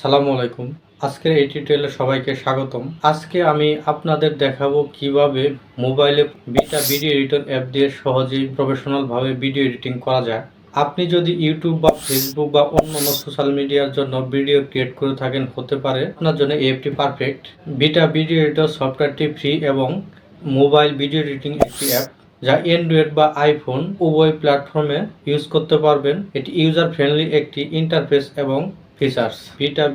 সালামু আলাইকুম। আজকের এই টিউটোরিয়ালে সবাইকে স্বাগতম। আজকে আমি আপনাদের দেখাবো কীভাবে মোবাইলে বিটা ভিডিও এডিটর অ্যাপ দিয়ে সহজেই প্রফেশনাল ভাবে ভিডিও এডিটিং করা যায়। আপনি যদি ইউটিউব বা ফেসবুক বা অন্যান্য সোশ্যাল মিডিয়ার জন্য ভিডিও ক্রিয়েট করে থাকেন, হতে পারে আপনার জন্য এই অ্যাপটি পারফেক্ট বিটা ভিডিও এডিটর সফটওয়্যারটি ফ্রি এবং মোবাইল ভিডিও এডিটিং একটি অ্যাপ যা অ্যান্ড্রয়েড বা আইফোন উভয় প্ল্যাটফর্মে ইউজ করতে পারবেন। এটি ইউজার ফ্রেন্ডলি একটি ইন্টারফেস এবং ফিচার্স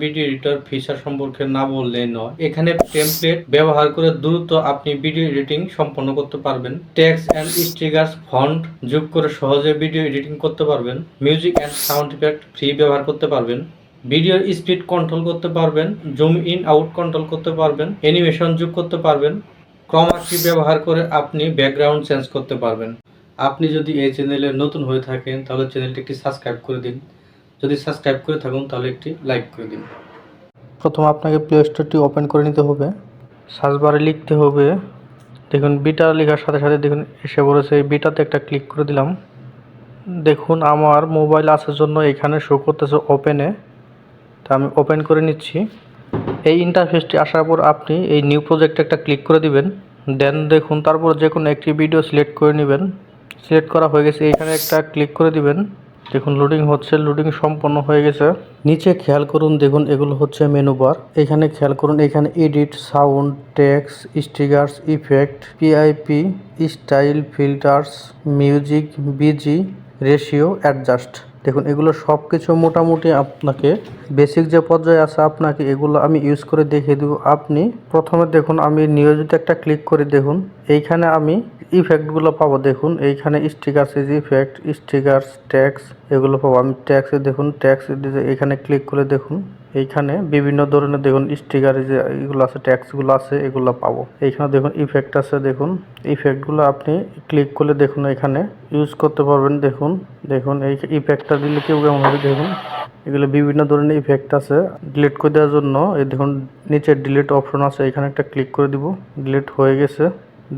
ভিডিও এডিটর ফিচার সম্পর্কে না বললেই নয়। এখানে টেমপ্লেট ব্যবহার করে দ্রুত আপনি ভিডিও এডিটিং সম্পন্ন করতে পারবেন। টেক্সট অ্যান্ড স্টিকার্স ফন্ট যোগ করে সহজে ভিডিও এডিটিং করতে পারবেন। Music and sound effect free ব্যবহার করতে পারবেন। ভিডিওর স্পিড কন্ট্রোল করতে পারবেন। জুম ইন আউট কন্ট্রোল করতে পারবেন। অ্যানিমেশন যোগ করতে পারবেন। ক্রমাকি ব্যবহার করে আপনি ব্যাকগ্রাউন্ড চেঞ্জ করতে পারবেন। আপনি যদি এই চ্যানেলে নতুন হয়ে থাকেন, তাহলে চ্যানেলটি একটি সাবস্ক্রাইব করে দিন। যদি সাবস্ক্রাইব করে থাকুন, তাহলে একটি লাইক করে দিন। প্রথম আপনাকে প্লে স্টোরটি ওপেন করে নিতে হবে। সার্চ বারে লিখতে হবে। দেখুন বিটা লেখার সাথে সাথে দেখুন, এসে বলেছে বিটাতে একটা ক্লিক করে দিলাম। দেখুন, আমার মোবাইল আসার জন্য এখানে শো করতেছে ওপেনে তা আমি ওপেন করে নিচ্ছি। এই ইন্টারফেসটি আসার পর আপনি এই নিউ প্রজেক্টে একটা ক্লিক করে দিবেন। দেন দেখুন, তারপর যে কোনো একটি ভিডিও সিলেক্ট করে নেবেন। সিলেক্ট করা হয়ে গেছে। এখানে একটা ক্লিক করে দিবেন। দেখুন লোডিং হচ্ছে লোডিং সম্পন্ন হয়ে গেছে। নিচে খেয়াল করুন, দেখুন, এগুলো হচ্ছে মেনু বার এখানে খেয়াল করুন, এখানে edit sound text stickers effect PIP style filters music BG ratio adjust দেখুন, এগুলো সব কিছু মোটামুটি আপনাকে বেসিক যে পর্যায়ে আছে আপনাকে এগুলো আমি ইউজ করে দেখিয়ে দেবো। আপনি প্রথমে দেখুন, আমি নিয়োজিত একটা ক্লিক করে দেখুন। এইখানে আমি ইফেক্টগুলো পাবো, দেখুন, এইখানে stickers is effect stickers text এগুলো পাবো। আমি ট্যাক্সে দেখুন ট্যাক্স এখানে ক্লিক করে দেখুন, এইখানে বিভিন্ন ধরনের দেখুন স্টিকার যে এগুলো আছে ট্যাক্সগুলো আছে, এগুলো পাবো। এইখানে দেখুন ইফেক্ট আছে, দেখুন ইফেক্টগুলো আপনি ক্লিক করলে দেখুন এখানে ইউজ করতে পারবেন, দেখুন দেখুন, এই ইফেক্টটা দিলে কেউ কেমন হবে, দেখুন, এগুলো বিভিন্ন ধরনের ইফেক্ট আছে। ডিলিট করে দেওয়ার জন্য, এই দেখুন, নিচে ডিলিট অপশন আছে, এখানে একটা ক্লিক করে দিব ডিলিট হয়ে গেছে।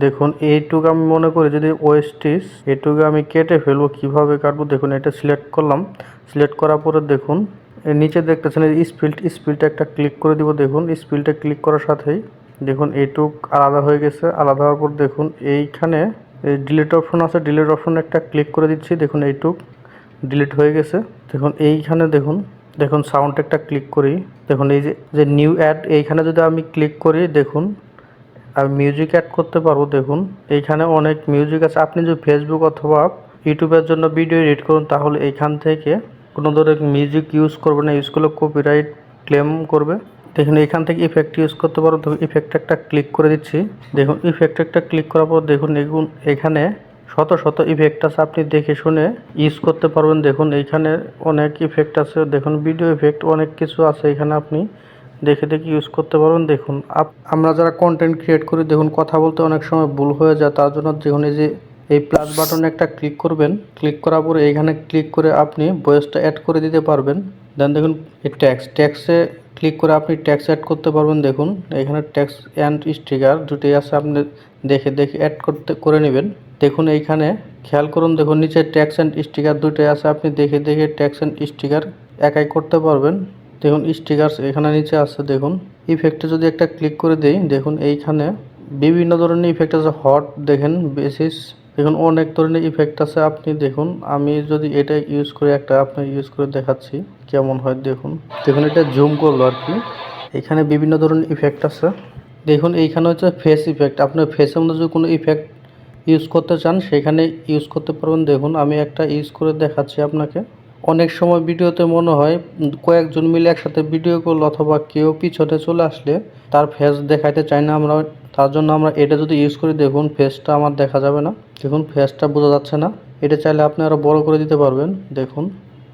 দেখুন, এইটুকু আমি মনে করি যদি ওয়েস্টিস এইটুকু আমি কেটে ফেলব কীভাবে কাটবো? দেখুন, এটা সিলেক্ট করলাম। সিলেক্ট করার পরে দেখুন নিচে দেখতেছেন স্পিল্ট স্পিলটা একটা ক্লিক করে দিব। দেখুন স্পিলটা ক্লিক করার সাথেই দেখুন, এইটুক আলাদা হয়ে গেছে। আলাদা হওয়ার পর দেখুন, এইখানে এই ডিলিট অপশন আছে। ডিলিট অপশন একটা ক্লিক করে দিচ্ছি। দেখুন, এইটুক ডিলিট হয়ে গেছে। দেখুন, এইখানে দেখুন দেখুন সাউন্ড একটা ক্লিক করি। দেখুন, এই যে নিউ অ্যাড এইখানে যদি আমি ক্লিক করি, দেখুন আমি মিউজিক অ্যাড করতে পারব, দেখুন। এইখানে অনেক মিউজিক আছে। আপনি যদি ফেসবুক অথবা ইউটিউবের জন্য ভিডিও এডিট করুন, তাহলে এখান থেকে কোনো ধরনের মিউজিক ইউজ করবে না। ইউজ করলে কপিরাইট ক্লেম করবে। দেখুন এখান থেকে ইফেক্ট ইউজ করতে পারো। দেখুন ইফেক্ট একটা ক্লিক করে দিচ্ছি। দেখুন ইফেক্ট একটা ক্লিক করার পর দেখুন এগুন এখানে শত শত ইফেক্ট আছে। আপনি দেখে শুনে ইউজ করতে পারবেন। দেখুন, এইখানে অনেক ইফেক্ট আছে। দেখুন ভিডিও ইফেক্ট অনেক কিছু আছে। এখানে আপনি দেখে দেখে ইউজ করতে পারবেন। দেখুন আমরা যারা কন্টেন্ট ক্রিয়েট করি, দেখুন, কথা বলতে অনেক সময় ভুল হয়ে যায়। তার জন্য দেখুন, এই যে, এই প্লাস বাটনে একটা ক্লিক করবেন। ক্লিক করার পরে এইখানে ক্লিক করে আপনি ভয়েসটা অ্যাড করে দিতে পারবেন। দেন দেখুন, এই ট্যাক্স ট্যাক্সে ক্লিক করে আপনি ট্যাক্স অ্যাড করতে পারবেন। দেখুন, এখানে ট্যাক্স অ্যান্ড স্টিকার দুটি আছে। আপনি দেখে দেখে অ্যাড করতে, করে নেবেন। দেখুন, এইখানে খেয়াল করুন, দেখুন, নিচে ট্যাক্স অ্যান্ড স্টিকার দুটোই আছে। আপনি দেখে দেখে ট্যাক্স অ্যান্ড স্টিকার একাই করতে পারবেন। দেখুন স্টিকার্স এখানে নিচে আছে, দেখুন। ইফেক্টে যদি একটা ক্লিক করে দেই, দেখুন এইখানে বিভিন্ন ধরনের ইফেক্ট আছে। হট দেখেন বেসিস দেখুন, অনেক ধরনের ইফেক্ট আছে। আপনি দেখুন, আমি যদি এটা ইউজ করে একটা আপনার ইউজ করে দেখাচ্ছি, কেমন হয় দেখুন। দেখুন, এটা জুম করল আর কি। এখানে বিভিন্ন ধরনের ইফেক্ট আছে। দেখুন, এইখানে হচ্ছে ফেস ইফেক্ট আপনার ফেসের মধ্যে যদি কোনো ইফেক্ট ইউজ করতে চান, সেখানে ইউজ করতে পারবেন। দেখুন, আমি একটা ইউজ করে দেখাচ্ছি আপনাকে। অনেক সময় ভিডিওতে মনে হয় কয়েকজন মিলে একসাথে ভিডিও করল অথবা কেউ পিছনে চলে আসলে তার ফেস দেখাইতে চাই না আমরা, তার জন্য আমরা এটা যদি ইউজ করি দেখুন, ফেসটা আমার দেখা যাবে না। দেখুন, ফেসটা বোঝা যাচ্ছে না। এটা চাইলে আপনি আরও বড় করে দিতে পারবেন। দেখুন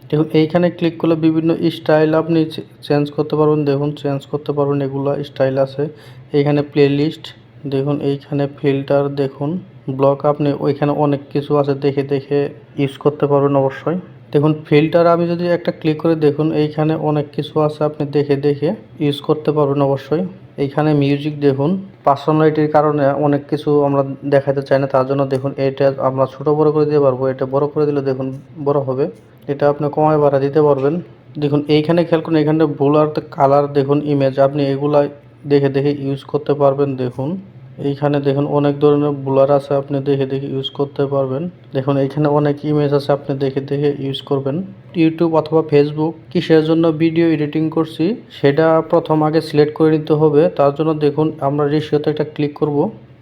দেখুন, এইখানে ক্লিক করলে বিভিন্ন স্টাইল আপনি চেঞ্জ করতে পারবেন। দেখুন চেঞ্জ করতে পারবেন, এগুলো স্টাইল আছে। এইখানে প্লেলিস্ট দেখুন, এইখানে ফিল্টার দেখুন ব্লক আপনি ওইখানে অনেক কিছু আছে দেখে দেখে ইউজ করতে পারবেন অবশ্যই। দেখুন ফিল্টার আমি যদি একটা ক্লিক করে দেখুন, এইখানে অনেক কিছু আছে আপনি দেখে দেখে ইউজ করতে পারবেন অবশ্যই। এইখানে মিউজিক দেখুন পার্সোনালিটির কারণে অনেক কিছু আমরা দেখাতে চাই না, তার জন্য দেখুন, এটা আমরা ছোট বড় করে দিতে পারব, এটা বড় করে দিলে দেখুন বড় হবে। এটা আপনি কমায় বাড়া দিতে পারবেন। দেখুন, এইখানে খেয়াল করুন, এখানে বোলার কালার দেখুন ইমেজ আপনি এগুলা দেখে দেখে ইউজ করতে পারবেন, দেখুন। এইখানে দেখুন অনেক ধরনের ব্লার আছে, আপনি দেখে দেখে ইউজ করতে পারবেন। দেখুন এইখানে অনেক ইমেজ আছে, আপনি দেখে দেখে ইউজ করবেন। ইউটিউব অথবা ফেসবুক কিসের জন্য ভিডিও এডিটিং করছি, সেটা প্রথম আগে সিলেক্ট করে নিতে হবে। তার জন্য দেখুন আমরা রেশিওতে একটা ক্লিক করব।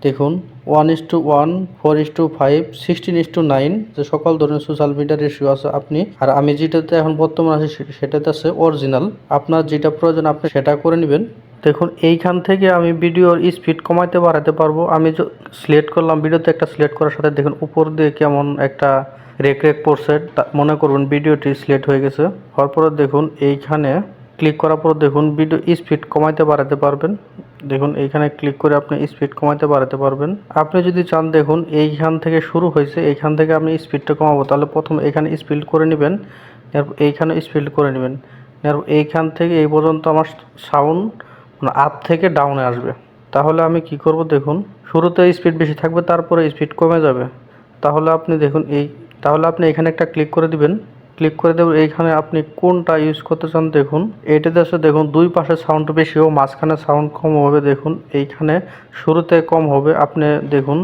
দেখুন one is two one four is two five sixteen is two nine যে সকল ধরনের সোশ্যাল মিডিয়া রেশিও আছে আপনি। আর আমি যেটাতে এখন বর্তমান আছি সেটাতে আছে অরিজিনাল আপনার যেটা প্রয়োজন আপনি সেটা করে নেবেন। দেখুন, এইখান থেকে আমি ভিডিওর স্পিড কমাইতে বাড়াতে পারব। আমি সিলেক্ট করলাম, ভিডিওতে একটা সিলেক্ট করার সাথে দেখুন, উপর দিয়ে কেমন একটা রেক রেক পড়ছে। মনে করুন ভিডিওটি সিলেক্ট হয়ে গেছে। হওয়ার দেখুন, এইখানে ক্লিক করার পর দেখুন ভিডিও স্পিড কমাইতে বাড়াতে পারবেন। দেখুন, এইখানে ক্লিক করে আপনি স্পিড কমাইতে বাড়াতে পারবেন। আপনি যদি চান, দেখুন, এইখান থেকে শুরু হয়েছে, এইখান থেকে আমি স্পিডটা কমাবো। তাহলে প্রথম এখানে স্পিড করে নেবেন এইখানে স্পিড করে নেবেন। এইখান থেকে এই পর্যন্ত আমার সাউন্ড আপ থেকে ডাউনে আসবে। তাহলে আমি কি করব দেখুন শুরুতে স্পিড বেশি থাকবে, তারপরে স্পিড কমে যাবে। তাহলে আপনি দেখুন এই, তাহলে আপনি এখানে একটা ক্লিক করে দিবেন। ক্লিক করে দেবেন এইখানে আপনি কোনটা ইউজ করতে চান দেখুন। এইটাতে আছে দেখুন, দুই পাশে সাউন্ড বেশি হবে মাঝখানে সাউন্ড কম হবে দেখুন। এইখানে শুরুতে কম হবে। আপনি দেখুন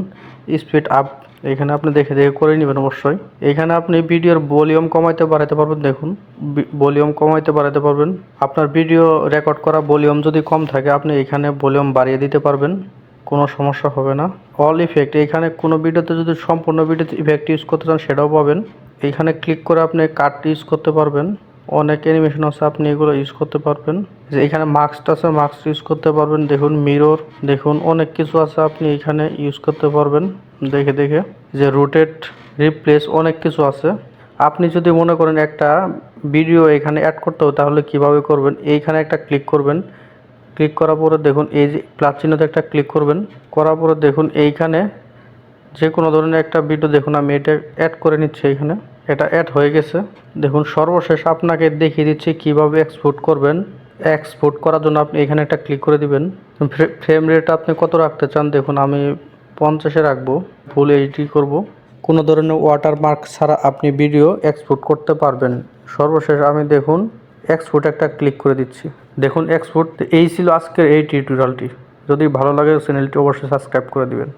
স্পিড আপ এখানে আপনি দেখে দেখে করে নেবেন অবশ্যই। এখানে আপনি ভিডিওর ভলিউম কমাইতে বাড়াতে পারবেন, দেখুন। ভলিউম কমাইতে বাড়াতে পারবেন। আপনার ভিডিও রেকর্ড করা ভলিউম যদি কম থাকে, আপনি এখানে ভলিউম বাড়িয়ে দিতে পারবেন। কোনো সমস্যা হবে না। অল ইফেক্ট, এখানে কোনো ভিডিওতে যদি সম্পূর্ণ ভিডিওতে ইফেক্ট ইউজ করতে চান, সেটাও পাবেন। এইখানে ক্লিক করে আপনি কাট ইউজ করতে পারবেন। অনেক অ্যানিমেশন আছে, আপনি এগুলো ইউজ করতে পারবেন। যে এখানে মাস্ক আছে মাস্ক ইউজ করতে পারবেন। দেখুন মিরর দেখুন, অনেক কিছু আছে আপনি এখানে ইউজ করতে পারবেন। দেখে দেখে। যে রোটেট রিপ্লেস অনেক কিছু আছে। আপনি যদি মনে করেন একটা ভিডিও এখানে অ্যাড করতে হবে, তাহলে কীভাবে করবেন? এইখানে একটা ক্লিক করবেন। ক্লিক করার পরে দেখুন, এই যে প্লাস চিহ্নতে একটা ক্লিক করবেন। করার পরে দেখুন, এইখানে যে কোনো ধরনের একটা ভিডিও দেখুন, আমি এটা অ্যাড করে নিচ্ছি এখানে। এটা অ্যাড হয়ে গেছে। দেখুন, সর্বশেষ আপনাকে দেখিয়ে দিচ্ছি কীভাবে এক্সপোর্ট করবেন। এক্সপোর্ট করার জন্য আপনি এখানে একটা ক্লিক করে দিবেন। ফ্রেম রেট আপনি কত রাখতে চান? দেখুন, আমি পঞ্চাশে রাখব ফুল এইচডি করব। কোনো ধরনের ওয়াটারমার্ক ছাড়া আপনি ভিডিও এক্সপোর্ট করতে পারবেন। সর্বশেষ আমি দেখুন এক্সপোর্ট একটা ক্লিক করে দিচ্ছি। দেখুন এক্সপোর্ট এই ছিল আজকের এই টিউটোরিয়ালটি যদি ভালো লাগে চ্যানেলটি অবশ্যই সাবস্ক্রাইব করে দিবেন।